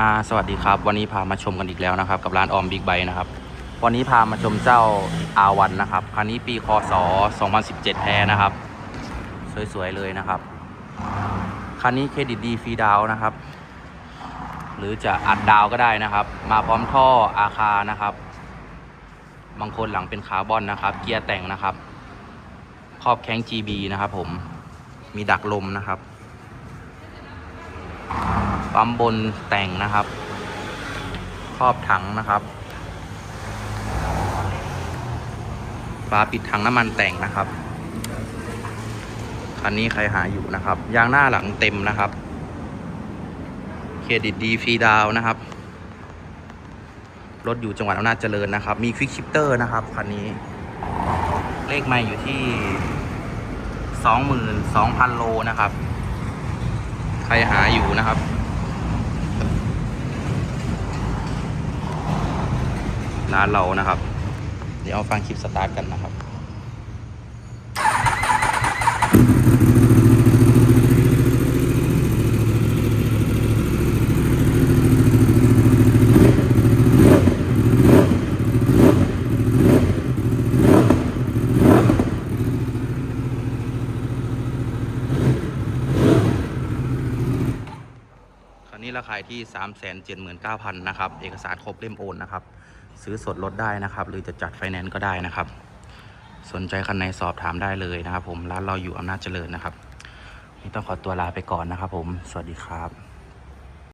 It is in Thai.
อ่าสวัสดีครับ วันนี้พามาชมกันอีกแล้วนะครับ กับร้านออมบิ๊กไบนะครับ วันนี้พามาชมเจ้าอาวันนะครับคันนี้ปีคศ2017 แท้นะครับ สวยๆเลยนะครับคันนี้เครดิตดีฟรีดาวนะครับ หรือจะอัดดาวก็ได้นะครับ มาพร้อมท่ออาคานะครับ บางคนหลังเป็นคาร์บอนนะครับ เกียร์แต่งนะครับ ครอบแข้ง GB นะครับ ผมมีดักลมนะครับ ปั๊มบนแต่งนะครับ ครอบถังนะครับฝาปิดถังน้ำมันแต่งนะครับคันนี้ใครหาอยู่นะครับ ยางหน้าหลังเต็มนะครับ เครดิตดีฟรีดาวนะครับ รถอยู่จังหวัดอำนาจเจริญนะครับ มีควิกชิปเตอร์นะครับคันนี้ เลขไม่อยู่ที่ 22,000 โลนะครับ ใครหาอยู่นะครับ ร้านเรานะครับ เดี๋ยวเอาฟังคลิปสตาร์ทกันนะครับ อันนี้ราคาที่ 3 7 9 0 0 0นะครับ เอกสารครบเล่มโอนนะครับ ซื้อสดลดได้นะครับ หรือจะจัดไฟแนนซ์ก็ได้นะครับ สนใจคันไหนสอบถามได้เลยนะครับ ผม ร้านเราอยู่อำนาจเจริญนะครับ นี่ต้องขอตัวลาไปก่อนนะครับ ผม สวัสดีครับ